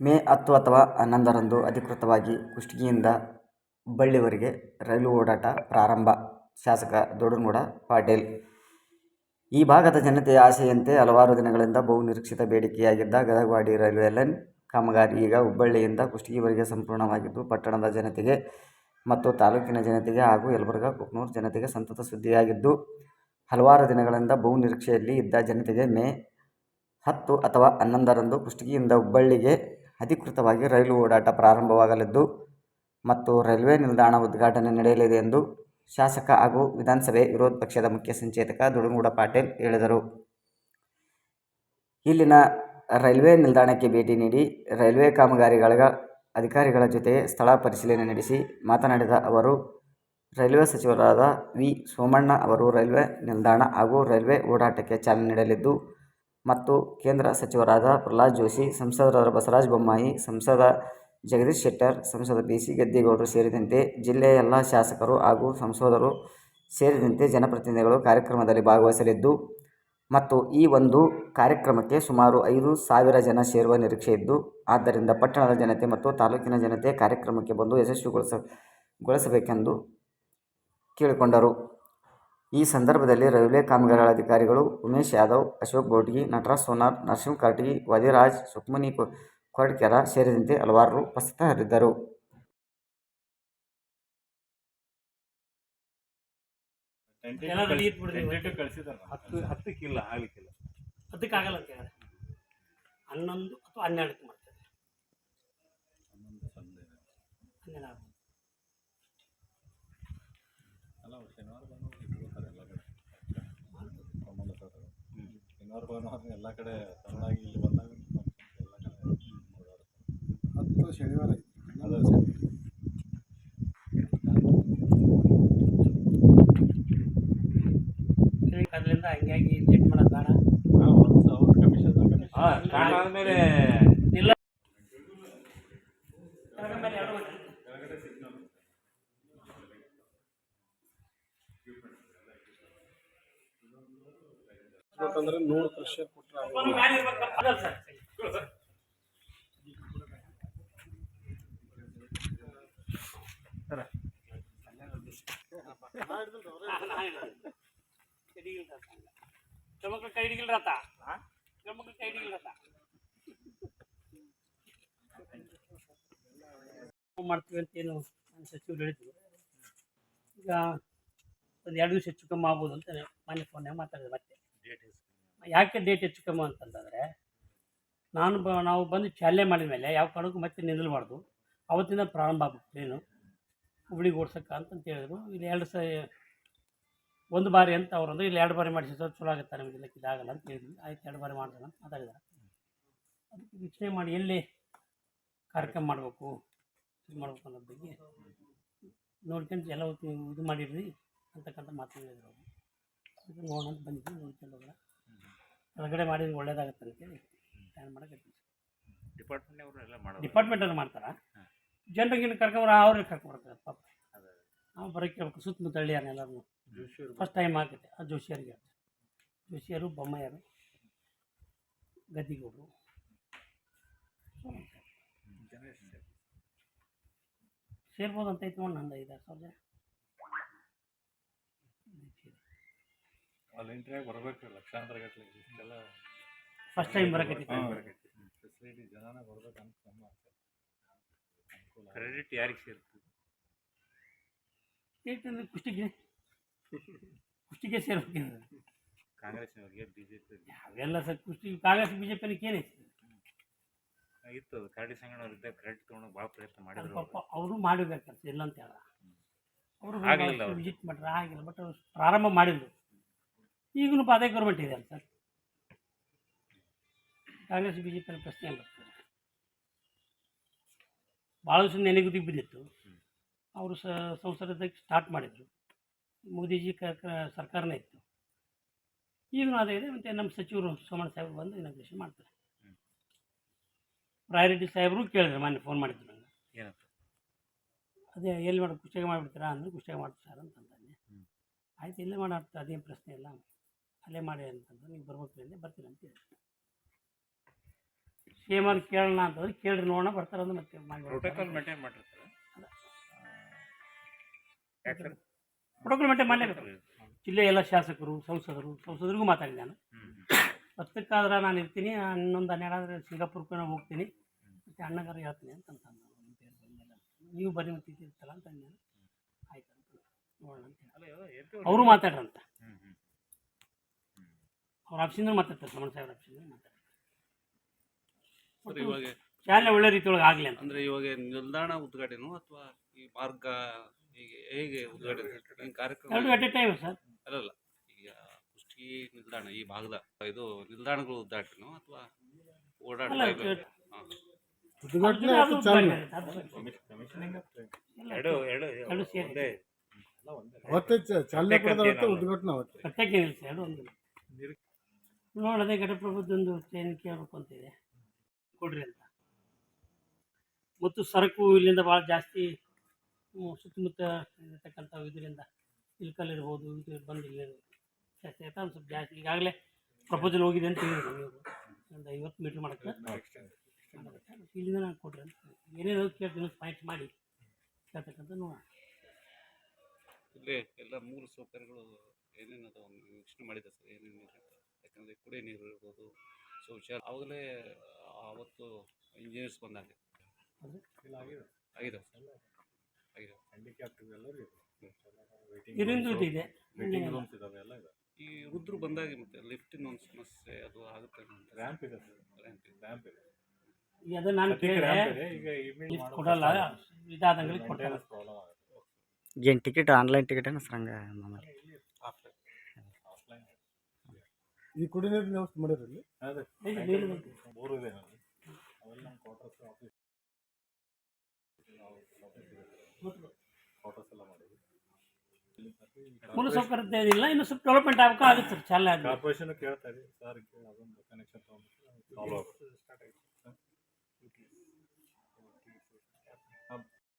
ಮೇ ಹತ್ತು ಅಥವಾ ಹನ್ನೊಂದರಂದು ಅಧಿಕೃತವಾಗಿ ಕುಷ್ಟಗಿಯಿಂದ ಹುಬ್ಬಳ್ಳಿವರೆಗೆ ರೈಲು ಓಡಾಟ ಪ್ರಾರಂಭ. ಶಾಸಕ ದೊಡಗನಗೌಡ ಪಾಟೀಲ್. ಈ ಭಾಗದ ಜನತೆಯ ಆಸೆಯಂತೆ ಹಲವಾರು ದಿನಗಳಿಂದ ಬಹುನಿರೀಕ್ಷಿತ ಬೇಡಿಕೆಯಾಗಿದ್ದ ಗದಗವಾಡಿ ರೈಲ್ವೆ ಲೈನ್ ಕಾಮಗಾರಿ ಈಗ ಹುಬ್ಬಳ್ಳಿಯಿಂದ ಕುಷ್ಟಗಿವರೆಗೆ ಸಂಪೂರ್ಣವಾಗಿದ್ದು, ಪಟ್ಟಣದ ಜನತೆಗೆ ಮತ್ತು ತಾಲೂಕಿನ ಜನತೆಗೆ ಹಾಗೂ ಯಲಬುರ್ಗಾ, ಕುಕನೂರು ಜನತೆಗೆ ಸಂತತ ಸುದ್ದಿಯಾಗಿದ್ದು, ಹಲವಾರು ದಿನಗಳಿಂದ ಬಹುನಿರೀಕ್ಷೆಯಲ್ಲಿ ಇದ್ದ ಜನತೆಗೆ ಮೇ ಹತ್ತು ಅಥವಾ ಹನ್ನೊಂದರಂದು ಕುಷ್ಟಗಿಯಿಂದ ಹುಬ್ಬಳ್ಳಿಗೆ ಅಧಿಕೃತವಾಗಿ ರೈಲು ಓಡಾಟ ಪ್ರಾರಂಭವಾಗಲಿದ್ದು ಮತ್ತು ರೈಲ್ವೆ ನಿಲ್ದಾಣ ಉದ್ಘಾಟನೆ ನಡೆಯಲಿದೆ ಎಂದು ಶಾಸಕ ಹಾಗೂ ವಿಧಾನಸಭೆ ವಿರೋಧ ಪಕ್ಷದ ಮುಖ್ಯ ಸಂಚೇತಕ ದುಡುಗೂಡ ಪಾಟೀಲ್ ಹೇಳಿದರು. ಇಲ್ಲಿನ ರೈಲ್ವೆ ನಿಲ್ದಾಣಕ್ಕೆ ಭೇಟಿ ನೀಡಿ ರೈಲ್ವೆ ಕಾಮಗಾರಿಗಳ ಅಧಿಕಾರಿಗಳ ಜೊತೆ ಸ್ಥಳ ಪರಿಶೀಲನೆ ನಡೆಸಿ ಮಾತನಾಡಿದ ಅವರು, ರೈಲ್ವೆ ಸಚಿವರಾದ ವಿ ಸೋಮಣ್ಣ ಅವರು ರೈಲ್ವೆ ನಿಲ್ದಾಣ ಹಾಗೂ ರೈಲ್ವೆ ಓಡಾಟಕ್ಕೆ ಚಾಲನೆ ನೀಡಲಿದ್ದು ಮತ್ತು ಕೇಂದ್ರ ಸಚಿವರಾದ ಪ್ರಹ್ಲಾದ್ ಜೋಶಿ, ಸಂಸದರಾದ ಬಸವರಾಜ ಬೊಮ್ಮಾಯಿ, ಸಂಸದ ಜಗದೀಶ್ ಶೆಟ್ಟರ್, ಸಂಸದ ಬಿ ಸಿ ಗದ್ದಿಗೌಡರು ಸೇರಿದಂತೆ ಜಿಲ್ಲೆಯ ಎಲ್ಲ ಶಾಸಕರು ಹಾಗೂ ಸಂಸದರು ಸೇರಿದಂತೆ ಜನಪ್ರತಿನಿಧಿಗಳು ಕಾರ್ಯಕ್ರಮದಲ್ಲಿ ಭಾಗವಹಿಸಲಿದ್ದು ಮತ್ತು ಈ ಒಂದು ಕಾರ್ಯಕ್ರಮಕ್ಕೆ ಸುಮಾರು ಐದು ಸಾವಿರ ಜನ ಸೇರುವ ನಿರೀಕ್ಷೆ ಇದ್ದು, ಆದ್ದರಿಂದ ಪಟ್ಟಣದ ಜನತೆ ಮತ್ತು ತಾಲೂಕಿನ ಜನತೆ ಕಾರ್ಯಕ್ರಮಕ್ಕೆ ಬಂದು ಯಶಸ್ವಿಗೊಳಿಸ, ಗೊಳಿಸಬೇಕೆಂದು ಕೇಳಿಕೊಂಡರು. ಈ ಸಂದರ್ಭದಲ್ಲಿ ರೈಲ್ವೆ ಕಾಮಗಾರಿಗಳ ಅಧಿಕಾರಿಗಳು ಉಮೇಶ್ ಯಾದವ್ ಅಶೋಕ್ ಬೋಡ್ಗಿ ನಟರಾಜ್ ಸೋನಾರ್ ನರಸಿಂಹ ಕಾಟಗಿ ವಾದಿರಾಜ್ ಸುಕ್ಮನಿ ಕೊರಡ್ಕೆರ ಸೇರಿದಂತೆ ಹಲವಾರು ಉಪಸ್ಥಿತರಿದ್ದರು. ಹತ್ತು ಹತ್ತಕ್ಕಿಲ್ಲ ಆಗ್ಲಿಕ್ಕಿಲ್ಲ. ಆಗಲ್ಲ ಅಂತ ಹೇಳಿದ್ರೆ? ಹನ್ನೊಂದು ಅಥವಾ ಹನ್ನೆರಡಕ್ಕೆ ಹನ್ನೆರಡು ಆಗ್ಬೋದು. ಅಲ್ಲ ಶನಿವಾರ ಭಾನುವಾರ ಇಟ್ಕೊಳ್ತಾರೆ ಎಲ್ಲ ಕಡೆ ಸಂಬಂಧ ಪಟ್ಟವರು. ಶನಿವಾರ ಭಾನುವಾರ ಎಲ್ಲ ಕಡೆ ತಮಿಳಾಗಿ ಇಲ್ಲಿ ಬಂದಾಗ ಎಲ್ಲ ಕಡೆ. ಹತ್ತು ಶನಿವಾರ ಐತಿ ಅದೇ ಸರ್. ಅದರಿಂದ ಹಂಗಾಗಿ ಲೇಟ್ ಮಾಡೋದು ಬೇಡ ಹಾ, ಒಂದು ಸಾವಿರ ಕಮಿಷನ್ ಆದ್ಮೇಲೆ ಇಲ್ಲ ಮೇಲೆ ಎರಡು ಗಂಟೆ. ಬೇಕಂದ್ರೆ ನೂರು ಪ್ರೆಷರ್ ಕೊಟ್ರೆ ಆಗಲ್ಲ. ಒಂದು ಗಾಡಿ ಇರ್ಬೇಕಪ್ಪ. ಅದಲ್ಲ ಸರ್ ಗಮಕ ಕೈ ಹಿಡಿಗಿಲ್ರತ್ತ ಗಮಕ ಕೈ ಹಿಡಿಗಿಲ್ರತ್ತ ಮಾಡ್ತೀವಿ ಅಂತ ಏನು ನಮ್ಮ ಸಚಿವರು ಹೇಳಿದ್ರು ಈಗ ಒಂದು ಎರಡು ದಿವಸ ಹೆಚ್ಚು ಕಮ್ಮಿ ಆಗ್ಬೋದು ಅಂತ ಮನೆ ಫೋನ್ಯಾಗ ಮಾತಾಡಿದೆ ಮತ್ತೆ ಯಾಕೆ ಡೇಟ್ ಹೆಚ್ಚು ಕಮ್ಮಿ ಅಂತಂತಂದರೆ ನಾನು ಬ, ನಾವು ಬಂದು ಚಾಲೆ ಮಾಡಿದ ಮೇಲೆ ಯಾವ ಕಾರಣಕ್ಕೂ ಮತ್ತೆ ನಿಲ್ಲಬಾರ್ದು ಅವತ್ತಿಂದ ಪ್ರಾರಂಭ ಆಗ್ಬೇಕು ಟ್ರೈನು ಹುಬ್ಳಿಗೆ ಓಡ್ಸಕ್ಕೆ ಅಂತಂತ ಹೇಳಿದ್ರು. ಇಲ್ಲಿ ಎರಡು ಸ ಒಂದು ಬಾರಿ ಅಂತ ಅವ್ರು ಅಂದ್ರೆ ಇಲ್ಲಿ ಎರಡು ಬಾರಿ ಮಾಡಿಸಿ ಸರ್, ಚಲೋ ಆಗುತ್ತೆ ನಮಗೆ ಇದಾಗಲ್ಲ ಅಂತ ಹೇಳಿದ್ವಿ ಆಯ್ತು, ಎರಡು ಬಾರಿ ಮಾಡಿದ್ರೆ ಅಂತ ಮಾತಾಡಿದ್ದಾರೆ. ಅದಕ್ಕೆ ವೀಕ್ಷಣೆ ಮಾಡಿ ಎಲ್ಲಿ ಕಾರ್ಯಕ್ರಮ ಮಾಡಬೇಕು, ಇದು ಮಾಡಬೇಕು ಅನ್ನೋದ್ರ ಬಗ್ಗೆ ನೋಡ್ಕೊಂಡು ಎಲ್ಲ ಇದು ಮಾಡಿರ್ರಿ ಅಂತಕ್ಕಂಥ ಮಾತು ಹೇಳಿದ್ರು ಅವರು. ನೋಡೋಣ ಬಂದಿದ್ದೀವಿ ನೋಡ್ಕೊಂಡು ಹೊರಗಡೆ ಮಾಡಿದ್ರೆ ಒಳ್ಳೇದಾಗುತ್ತೆ ಅಂತೇಳಿ ಪ್ಲ್ಯಾನ್ ಮಾಡಕ್ಕೆ ಡಿಪಾರ್ಟ್ಮೆಂಟ್ ಅವರು ಎಲ್ಲ ಮಾಡೋದು ಡಿಪಾರ್ಟ್ಮೆಂಟಲ್ಲಿ ಮಾಡ್ತಾರ. ಜನರಿಗೆ ಕರ್ಕೊಂಬರ ಅವ್ರಿಗೆ ಕರ್ಕೊಂಬರ್ತಾರೆ ಪಾಪ. ನಾವು ಬರೋಕ್ಕೆ ಹೇಳ್ಬೇಕು ಸುತ್ತಮುತ್ತ ಹಳ್ಳಿಯಾರ ಎಲ್ಲರೂ ಫಸ್ಟ್ ಟೈಮ್ ಆಗುತ್ತೆ ಆ ಜೋಶಿಯರಿಗೆ ಜೋಶಿಯರು ಬೊಮ್ಮಯ್ಯರು ಗದ್ದಿಗೌಡರು. ಸೇರ್ಬೋದು ಅಂತ ಐತೆ ನೋಡಿ ನಂದು ಐದಾರು ಸಾವಿರ. ವಾಲಂಟಿಯರ್ ಬರ್ಬೇಕು ಲಕ್ಷಾಂತರ ಗಟ್ಟಲೆ ಇಷ್ಟೆಲ್ಲ ಫಸ್ಟ್ ಟೈಮ್ ಬರಕೈತಿ. ಫೆಸಿಲಿಟಿ ಜನನ ಬರ್ಬೇಕಂತ ನಮ್ಮ ಆಸೆ. ಅನುಕೂಲ ಆಗುತ್ತೆ. ಕ್ರೆಡಿಟ್ ಯಾರಿಗೆ ಸೇರ್ತದೆ ಏಕೆಂದ್ರೆ ಕುಷ್ಟಿಗೆ. ಕುಷ್ಟಿಗೆ ಸೇರ್ಬೇಕಂದ್ರೆ. ಕಾಂಗ್ರೆಸ್ನವ್ರಿಗೆ ಬಿ ಜೆ ಪಿ ಅವೆಲ್ಲ sir Kushti Congress B J ಪಿನಕ್ಕೆ ಏನೈತಿ ಇತ್ತು ಅದು. ಕರಡಿ ಸಂಗಣ್ಣವ್ರು ಇದ್ದಾಗ ಕ್ರೆಡಿಟ್ ತೊಗೊಂಡು ಭಾಳ ಪ್ರಯತ್ನ ಮಾಡಿದ್ರು ಪಾಪ ಅವರು ಮಾಡಬೇಕಂತ ಇಲ್ಲ ಅಂತ ಹೇಳ. ಅವರು ವಿಜಿಟ್. ವಿಸಿಟ್ ಮಾಡ್ರೆ ಆಗಿಲ್ಲ ಬಟ್ ಅವ್ರು ಪ್ರಾರಂಭ ಮಾಡಿದ್ರು. ಈಗಲೂ ಅದೇ ಗೌರ್ಮೆಂಟ್ ಇದೆ ಅಂತ. Sir Congress B J P ಪ್ರಶ್ನೆ ಅಲ್ಲ ಭಾಳಷ್ಟು ನೆನೆಗುದಿಗೆ ಬಿದ್ದಿತ್ತು. ಅವರು ಸ ಸಂಸಾರದ ಸ್ಟಾರ್ಟ್ ಮಾಡಿದರು. ಮೋದಿಜಿ ಕ ಸರ್ಕಾರನೇ ಇತ್ತು. ಈಗಲೂ ಅದೇ ಇದೆ. ಮತ್ತು ನಮ್ಮ ಸಚಿವರು ಸೋಮಣ್ಣ ಸಾಹೇಬರು ಬಂದು ಇನಾಗ್ರೇಷನ್ ಮಾಡ್ತಾರೆ. ರಾಯರೆಡ್ಡಿ ಸಾಹೇಬರು ಕೇಳಿದ್ರು ಮೊನ್ನೆ ಫೋನ್ ಮಾಡಿದ್ರು ನನಗೆ ಏನಂತ? ಅದೇ ಎಲ್ಲಿ ಮಾಡಿ ಕುಷ್ಟಿಗೆ ಮಾಡಿಬಿಡ್ತೀರಾ? ಅಂದ್ರೆ ಕುಷ್ಟಿಗೆ ಮಾಡ್ತಾರೆ ಸರ್ ಅಂತಂದಾನೆ ಹ್ಮ್. ಆಯ್ತು ಇಲ್ಲೇ ಮಾಡಾಡ್ತಾ ಅದೇನು ಪ್ರಶ್ನೆ ಇಲ್ಲ. ಅಲ್ಲೇ ಮಾಡಿ ಅಂತಂದ್ರೆ ನೀವು ಬರ್ಬೇಕು ಅಂದೆ ಬರ್ತೀನಿ ಅಂತ ಹೇಳಿ. ಸೇಮನ್ ಕೇಳೋಣ ಅಂತಂದ್ರೆ ಕೇಳ್ರಿ ನೋಡೋಣ ಬರ್ತಾರೆ ಅಂದ್ರೆ ಮತ್ತೆ ಮಾಡಿ ಪ್ರೋಟೋಕಾಲ್ ಮೇಂಟೈನ್ ಮಾಡಿರ್ತಾರೆ. ಪ್ರೋಟೋಕಾಲ್ ಮೇಂಟೈನ್ ಮಾಡಲೇಬೇಕು. ಜಿಲ್ಲೆಯ ಎಲ್ಲ ಶಾಸಕರು ಸಂಸದರು ಸಂಸದರಿಗೂ ಮಾತಾಡಿದೆ ನಾನು. ಹತ್ತಕ್ಕಾದ್ರೆ ನಾನು ಇರ್ತೀನಿ ಹನ್ನೊಂದು ಹನ್ನೆರಡಾದ್ರೆ ಸಿಂಗಾಪುರ್ಗೆ ನಾನು ಹೋಗ್ತೀನಿ. ಮತ್ತು ಅಣ್ಣಗಾರ ಹೇಳ್ತೀನಿ ಅಂತ ಅಂತ ಅಂದ. ನಿಮ್ಮ ಪೇರು ಬಂದಿಲ್ಲ. ನೀವು ಬರೀ ಮತ್ತೆ ಇರ್ತೀರಲ್ಲ ಅಂತ ನಾನು. ಆಯ್ತು ಅಂತ ನೋಡೋಣ ಅಂತ ಅವರು ಮಾತಾಡ್ರಂತ. ಅವ್ರ ಆಫೀಸಿಂದ ಮಾತಾಡ್ತಾರೆ ಸಮನ್ ಸಾಹೇಬ್ರ ಆಫೀಸಿಂದ ಮಾತಾಡ್ತಾರೆ. ಸರ್ ಇವಾಗ ಶಾಲೆ ಒಳ್ಳೆ ರೀತಿಯೊಳಗೆ ಆಗಲಿ ಅಂತ. ಅಂದ್ರೆ ಇವಾಗ ನಿಲ್ದಾಣ ಉದ್ಘಾಟನೆ ಅಥವಾ ಈ ಮಾರ್ಗ ಹೀಗೆ ಹೇಗೆ ಉದ್ಘಾಟನೆ ಈ ಕಾರ್ಯಕ್ರಮ? ಎರಡು ಅಟ್ ಎ ಟೈಮ್ ಸರ್. ಅಲ್ಲಲ್ಲ ಈಗ ಕುಷ್ಟಗಿ ನಿಲ್ದಾಣ ಈ ಭಾಗದ ಇದು ನಿಲ್ದಾಣಗಳು ಉದ್ಘಾಟನೆ ಅಥವಾ ಓಡಾಟ ಉದ್ಘಾಟನೆ ಅದು ಮತ್ತು ಚಾಲನೆ ಅದು ಕಮಿಷನಿಂಗ್ ಎಲ್ಲ ಎರಡು ಎರಡು ಎರಡು ಸೇರಿ. ಒಂದೇ. ಅವತ್ತೇ ಚಾಲನೆ ಕೊಡೋದು ಅವತ್ತೇ ಉದ್ಘಾಟನೆ ಅವತ್ತೇ. ಪ್ರತ್ಯೇಕ ನಿಲ್ಲಿಸಿ ಎರಡು ಒಂದು. ನೋಡದೆ ಘಟಪ್ರಭುದ್ದೊಂದು ಏನು ಕೇಳಬೇಕು ಅಂತಿದೆ ಕೊಡ್ರಿ ಅಂತ. ಮತ್ತು ಸರಕು ಇಲ್ಲಿಂದ ಭಾಳ ಜಾಸ್ತಿ ಸುತ್ತಮುತ್ತ ಇರತಕ್ಕಂಥ ಇದರಿಂದ ಇಲ್ಕಲ್ ಇರ್ಬೋದು ಇದು ಬಂದು ಇಲ್ಲಿ ಜಾಸ್ತಿ ಆಯ್ತಾ? ಒಂದು ಸ್ವಲ್ಪ ಜಾಸ್ತಿ ಈಗಾಗಲೇ ಪ್ರಪೋಸಲ್ ಹೋಗಿದೆ ಅಂತ ಹೇಳಿದ್ರು ನೀವು. ಒಂದು ಐವತ್ತು ಮೀಟ್ರ್ ಮಾಡಕ್ಕೆ ಇಲ್ಲಿಂದ ನಾನು ಕೊಡ್ರಿ ಅಂತ. ಏನೇನು ಕೇಳ್ತೀನಿ ಪಾಯಿಂಟ್ ಮಾಡಿ. ಕೇಳ್ತಕ್ಕಂಥ ನೋಡೋಣ. ಇಲ್ಲೇ ಎಲ್ಲ ಮೂಲ ಸೌಕರ್ಯಗಳು ಏನೇನು ಅದಾವ ಯೋಚನೆ ಮಾಡಿದೆ ಸರ್? ಏನೇನು ಯಾಕಂದರೆ ಕುಡಿಯೋ ನೀರು ಇರ್ಬೋದು ಶೌಚಾಲಯ. ಆವಾಗಲೇ ಅವತ್ತು ಇಂಜಿನಿಯರ್ಸ್ ಬಂದಾಗ ಇಲ್ಲ ಆಗಿದೆ. ಆಗಿದೆ. ಆಗಿದೆ. ಹ್ಯಾಂಡಿಕ್ಯಾಪ್ ಎಲ್ಲರೂ ಇದರಿಂದ ಇದೆ. ವೇಟಿಂಗ್ ರೂಮ್ಸ್ ಇದಾವೆ ಎಲ್ಲ ಇದೆ. ಈ ರುದ್ರು ಬಂದಾಗ ಮತ್ತೆ ಲಿಫ್ಟಿನ ಒಂದು ಸಮಸ್ಯೆ ಅದು ಆಗುತ್ತೆ ರ್ಯಾಂಪ್ ಇದೆ ರ್ಯಾಂಪ್ ಇದೆ. ರ್ಯಾಂಪ್ ನಾನು ಲಿಫ್ಟ್ ಕೊಡಲ್ಲ. ಇದಾದಂಗೆ ಟಿಕೆಟ್ ಆನ್ಲೈನ್ ಟಿಕೆಟ್ ಏನು ಸರ್ ಹಂಗೆ ಮಾಮೂಲಿ? ಈ ಕುಡಿ ನೀರಿನ ವ್ಯವಸ್ಥೆ ಮಾಡಿರಲ್ಲಿ ಅದೇ. ಇದೆ ಆಫೀಸ್ ಸೌಕರ್ಯ ಇಲ್ಲ ಇನ್ನು ಸ್ವಲ್ಪ ಡೆವಲಪ್ಮೆಂಟ್ ಆಗಬೇಕು ಆಗುತ್ತೆ ಚಾಲನೆ ಕಾರ್ಪೊರೇಷನ್ ಕೇಳ್ತಾ ಇದೆ. ಸರ್ ಅದೊಂದು ಕನೆಕ್ಷನ್ ತಗೊಂಡು ಸಾಲ್ವ್ ಆಗುತ್ತೆ